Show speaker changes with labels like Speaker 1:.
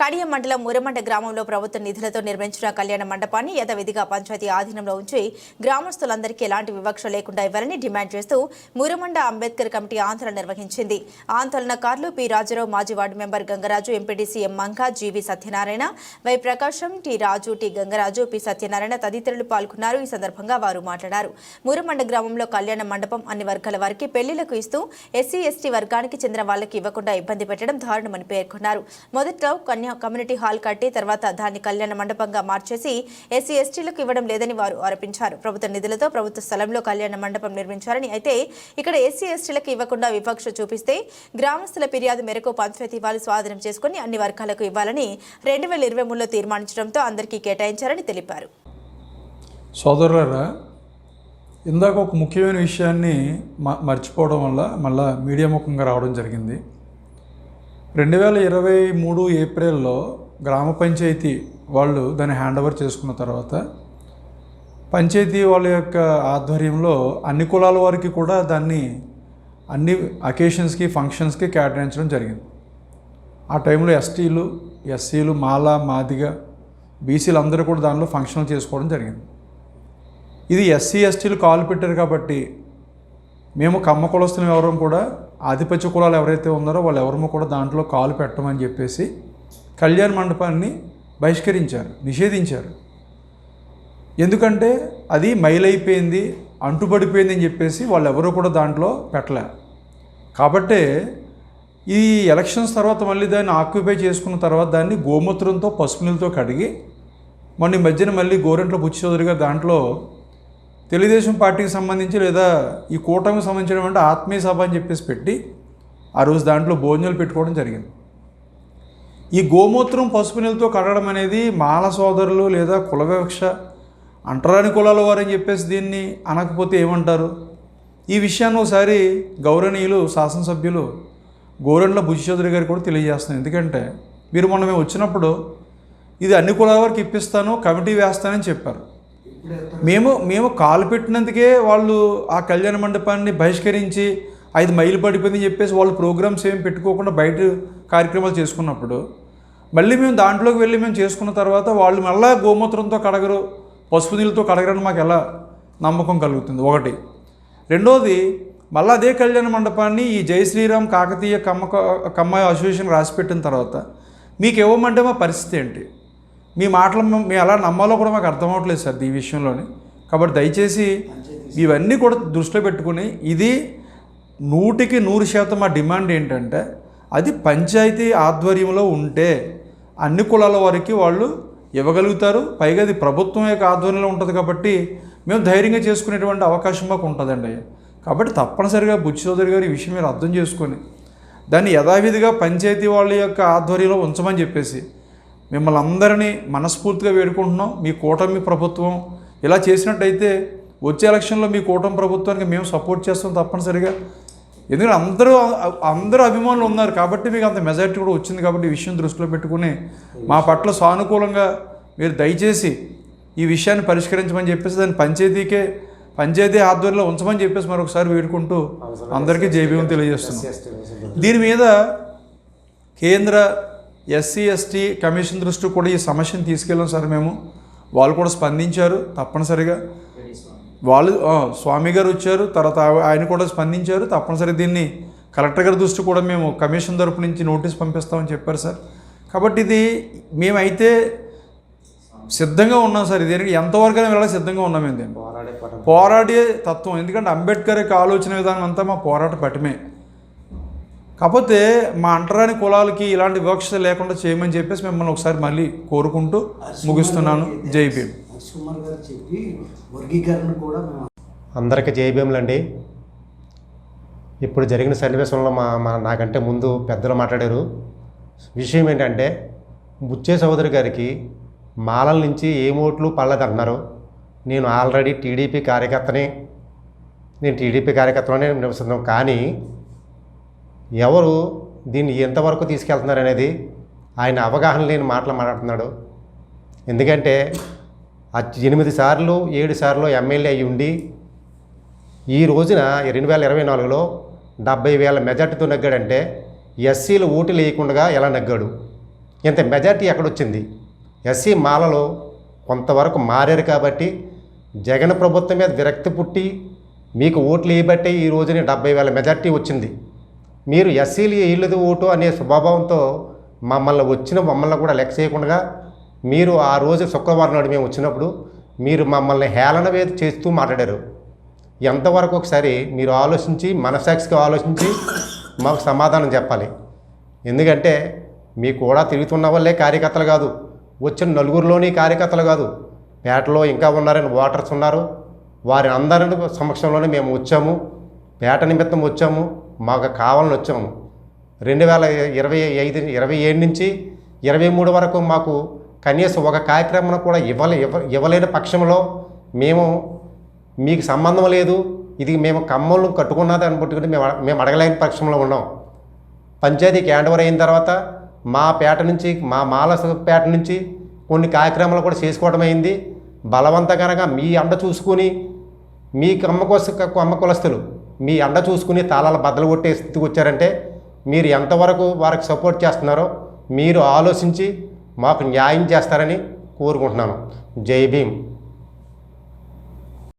Speaker 1: కడియం మండలం మురమండ గ్రామంలో ప్రభుత్వ నిధులతో నిర్మించిన కళ్యాణ మండపాన్ని యథావిధిగా పంచాయతీ ఆధీనంలో ఉంచి గ్రామస్తులందరికీ ఎలాంటి వివక్ష లేకుండా ఇవ్వాలని డిమాండ్ చేస్తూ మురమండ అంబేద్కర్ కమిటీ ఆందోళన నిర్వహించింది. ఆందోళనకారులు పి. రాజారావు మాజీ ward member Gangaraju MPDC M. Manka Jeevi Satyanarayana Y. Prakasam T. Raju T. Gangaraju P. Satyanarayana తదితరులు పాల్గొన్నారు. ఈ సందర్భంగా వారు మాట్లాడారు. మురమండ గ్రామంలో కళ్యాణ మండపం అన్ని వర్గాల వారికి పెళ్ళిలకు ఇస్తూ ఎస్సీ ఎస్టీ వర్గానికి చెందిన వాళ్ళకి ఇవ్వకుండా ఇబ్బంది పెట్టడం దారుణమని పేర్కొన్నారు. మొదట్లో కన్యా కమ్యూనిటీ హాల్ కట్టి తర్వాత దాన్ని కళ్యాణ మండపంగా మార్చేసి ఎస్సీ ఎస్టీలకు ఇవ్వడం లేదని వారు ఆరోపించారు. ప్రభుత్వ నిధులతో ప్రభుత్వ స్థలంలో కళ్యాణ మండపం నిర్మించారని అయితే ఇక్కడ ఎస్సీ ఎస్టీలకు ఇవ్వకుండా వివక్ష చూపిస్తే గ్రామస్తుల ఫిర్యాదు మేరకు పంచాయతీ వాళ్ళు స్వాధీనం చేసుకుని అన్ని వర్గాలకు ఇవ్వాలని రెండు వేల ఇరవై మూడులో తీర్మానించడంతో అందరికీ కేటాయించారని తెలిపారు.
Speaker 2: సోదరులారా ఇందాక ఒక ముఖ్యమైన విషయాన్ని మ మర్చిపోవడం వల్ల మళ్ళా మీడియా ముఖంగా రావడం జరిగింది. రెండు వేల ఇరవై మూడు ఏప్రిల్లో గ్రామ పంచాయతీ వాళ్ళు దాన్ని హ్యాండ్ ఓవర్ చేసుకున్న తర్వాత పంచాయతీ వాళ్ళ యొక్క ఆధ్వర్యంలో అన్ని కులాల వారికి కూడా దాన్ని అన్ని అకేషన్స్కి ఫంక్షన్స్కి కేటాయించడం జరిగింది. ఆ టైంలో ఎస్టీలు ఎస్సీలు మాల మాదిగ బీసీలు అందరూ కూడా దానిలో ఫంక్షన్లు చేసుకోవడం జరిగింది. ఇది ఎస్సీ ఎస్టీలు కాలు పెట్టారు కాబట్టి మేము కమ్మ కులస్తులు ఎవరం కూడా ఆధిపత్య కులాలు ఎవరైతే ఉన్నారో వాళ్ళు ఎవరము కూడా దాంట్లో కాలు పెట్టమని చెప్పేసి కళ్యాణ మండపాన్ని బహిష్కరించారు నిషేధించారు. ఎందుకంటే అది మైలైపోయింది అంటుపడిపోయింది అని చెప్పేసి వాళ్ళు ఎవరు కూడా దాంట్లో పెట్టలే. కాబట్టే ఈ ఎలక్షన్స్ తర్వాత మళ్ళీ దాన్ని ఆక్యుపై చేసుకున్న తర్వాత దాన్ని గోమూత్రంతో పసుపు నీళ్ళతో కడిగి మొన్న ఈ మధ్యన మళ్ళీ గోరెంట్ల బుచ్చి చౌదరి గారు దాంట్లో తెలుగుదేశం పార్టీకి సంబంధించి లేదా ఈ కూటమికి సంబంధించినటువంటి ఆత్మీయ సభ అని చెప్పేసి పెట్టి ఆ రోజు దాంట్లో భోజనాలు పెట్టుకోవడం జరిగింది. ఈ గోమూత్రం పసుపు నీళ్ళతో కడగడం అనేది మాల సోదరులు లేదా కుల వివక్ష అంటరాని కులాల వారని చెప్పేసి దీన్ని అనకపోతే ఏమంటారు? ఈ విషయాన్ని ఒకసారి గౌరవనీయులు శాసనసభ్యులు గోరెండ్ల బుజ్జి చౌదరి గారు కూడా తెలియజేస్తున్నాను ఎందుకంటే మీరు మొన్న మేము వచ్చినప్పుడు ఇది అన్ని కులాల వారికి ఇప్పిస్తాను కమిటీ వేస్తానని చెప్పారు. మేము మేము కాలు పెట్టినందుకే వాళ్ళు ఆ కళ్యాణ మండపాన్ని బహిష్కరించి ఐదు మైలు పడిపోయిందని చెప్పేసి వాళ్ళు ప్రోగ్రామ్స్ ఏమి పెట్టుకోకుండా బయట కార్యక్రమాలు చేసుకున్నప్పుడు మళ్ళీ మేము దాంట్లోకి వెళ్ళి మేము చేసుకున్న తర్వాత వాళ్ళు మళ్ళా గోమూత్రంతో కడగరు పసుపు నీళ్ళతో కడగరని మాకు ఎలా నమ్మకం కలుగుతుంది? ఒకటి. రెండోది మళ్ళీ అదే కళ్యాణ మండపాన్ని ఈ జై శ్రీరామ్ కాకతీయ కమ్మ కమ్మ అసోసియేషన్ రాసిపెట్టిన తర్వాత మీకు ఇవ్వమంటే మా పరిస్థితి ఏంటి? మీ మాటలు మేము ఎలా నమ్మాలో కూడా మాకు అర్థం సార్ ఈ విషయంలోని. కాబట్టి దయచేసి ఇవన్నీ కూడా దృష్టిలో పెట్టుకుని ఇది నూటికి నూరు శాతం మా డిమాండ్ ఏంటంటే అది పంచాయతీ ఆధ్వర్యంలో ఉంటే అన్ని కులాల వారికి వాళ్ళు ఇవ్వగలుగుతారు. పైగా అది ప్రభుత్వం యొక్క ఆధ్వర్యంలో ఉంటుంది కాబట్టి మేము ధైర్యంగా చేసుకునేటువంటి అవకాశం మాకు ఉంటుందండి కాబట్టి తప్పనిసరిగా బుచ్చి చౌదరి గారు ఈ విషయం మీరు అర్థం చేసుకొని దాన్ని యథావిధిగా పంచాయతీ వాళ్ళ యొక్క ఆధ్వర్యంలో ఉంచమని చెప్పేసి మిమ్మల్ని అందరినీ మనస్ఫూర్తిగా వేడుకుంటున్నాం. మీ కూటమి ప్రభుత్వం ఇలా చేసినట్టయితే వచ్చే ఎలక్షన్లో మీ కూటమి ప్రభుత్వానికి మేము సపోర్ట్ చేస్తాం తప్పనిసరిగా. ఎందుకంటే అందరూ అందరూ అభిమానులు ఉన్నారు కాబట్టి మీకు అంత మెజారిటీ కూడా వచ్చింది కాబట్టి ఈ విషయం దృష్టిలో పెట్టుకుని మా పట్ల సానుకూలంగా మీరు దయచేసి ఈ విషయాన్ని పరిష్కరించమని చెప్పేసి దాన్ని పంచాయతీకే పంచాయతీ ఆధ్వర్యంలో ఉంచమని చెప్పేసి మరొకసారి వేడుకుంటూ అందరికీ జైభీం తెలియజేస్తున్నాం. దీని మీద కేంద్ర ఎస్సీ ఎస్టీ కమిషన్ దృష్టి కూడా ఈ సమస్యను తీసుకెళ్ళాం సార్ మేము. వాళ్ళు కూడా స్పందించారు తప్పనిసరిగా. వాళ్ళు స్వామి గారు వచ్చారు తర్వాత ఆయన కూడా స్పందించారు తప్పనిసరి దీన్ని కలెక్టర్ గారి దృష్టి కూడా మేము కమిషన్ తరపు నుంచి నోటీస్ పంపిస్తామని చెప్పారు సార్. కాబట్టి ఇది మేమైతే సిద్ధంగా ఉన్నాం సార్. ఇది ఎంతవరకు వెళ్ళాలి సిద్ధంగా ఉన్నాం మేము
Speaker 3: పోరాడే
Speaker 2: తత్వం. ఎందుకంటే అంబేద్కర్ యొక్క ఆలోచన విధానం అంతా మా పోరాట పటమే. కాకపోతే మా అంటరాని కులాలకి ఇలాంటి వివక్ష లేకుండా చేయమని చెప్పేసి మిమ్మల్ని ఒకసారి మళ్ళీ కోరుకుంటూ ముగిస్తున్నాను. జై భీమ్.
Speaker 3: నరసింహర్ గారు చెప్పి వర్గీకరణ కూడా మేము
Speaker 4: అందరికీ జయభీములండి ఇప్పుడు జరిగిన సన్నివేశంలో మా మా నాకంటే ముందు పెద్దలు మాట్లాడారు. విషయం ఏంటంటే బుచ్చే సోదరి గారికి మాలల నుంచి ఏ ఓట్లు పడలేదంటున్నారు. నేను ఆల్రెడీ టీడీపీ కార్యకర్తని నేను టీడీపీ కార్యకర్తలోనే నివసిస్తున్నాం కానీ ఎవరు దీన్ని ఎంతవరకు తీసుకెళ్తున్నారు అనేది ఆయన అవగాహన లేని మాటలు మాట్లాడుతున్నాడు. ఎందుకంటే ఎనిమిది సార్లు ఏడు సార్లు ఎమ్మెల్యే అయ్యి ఉండి ఈ రోజున రెండు వేల ఇరవై నాలుగులో డెబ్బై వేల మెజార్టీతో నగ్గాడంటే ఎస్సీలు ఓట్లు వేయకుండా ఎలా నగ్గాడు? ఇంత మెజార్టీ ఎక్కడొచ్చింది? ఎస్సీ మాలలో కొంతవరకు మారారు కాబట్టి జగన్ ప్రభుత్వం మీద విరక్తి పుట్టి మీకు ఓట్లు వేయబట్టే ఈ రోజున డెబ్బై వేల మెజార్టీ వచ్చింది. మీరు ఎస్సీలు ఇళ్ళది ఓటు అనే స్వభావంతో మమ్మల్ని వచ్చిన మమ్మల్ని కూడా లెక్క చేయకుండా మీరు ఆ రోజు శుక్రవారం నాడు మేము వచ్చినప్పుడు మీరు మమ్మల్ని హేళన వేది చేస్తూ మాట్లాడారు. ఎంతవరకు ఒకసారి మీరు ఆలోచించి మనసాక్షిగా ఆలోచించి మాకు సమాధానం చెప్పాలి. ఎందుకంటే మీ కూడా తిరుగుతున్న వాళ్ళే కార్యకర్తలు కాదు. వచ్చిన నలుగురిలోని కార్యకర్తలు కాదు. పేటలో ఇంకా ఉన్నారని ఓటర్స్ ఉన్నారు. వారి అందరి సమక్షంలోనే మేము వచ్చాము. పేట నిమిత్తం వచ్చాము. మాకు కావాలని వచ్చాము. రెండు వేల ఇరవై ఐదు ఇరవై ఏడు నుంచి ఇరవై మూడు వరకు మాకు కనీసం ఒక కార్యక్రమం కూడా ఇవ్వలే ఇవ్వ ఇవ్వలేని పక్షంలో మేము మీకు సంబంధం లేదు ఇది మేము కమ్మలు కట్టుకున్నది అనుకుంటుంటే మేము మేము అడగలేని పక్షంలో ఉన్నాం. పంచాయతీకి హ్యాండ్ ఓవర్ అయిన తర్వాత మా పేట నుంచి మా మాల పేట నుంచి కొన్ని కార్యక్రమాలు కూడా చేసుకోవడం అయింది. బలవంతంగా మీ అండ చూసుకుని మీ అమ్మ కోసం అమ్మ కులస్తులు మీ అండ చూసుకుని తాళాల బద్దలు కొట్టే స్థితికి వచ్చారంటే మీరు ఎంతవరకు వారికి సపోర్ట్ చేస్తున్నారో మీరు ఆలోచించి మాకు న్యాయం చేస్తారని కోరుకుంటున్నాను. జై భీమ్.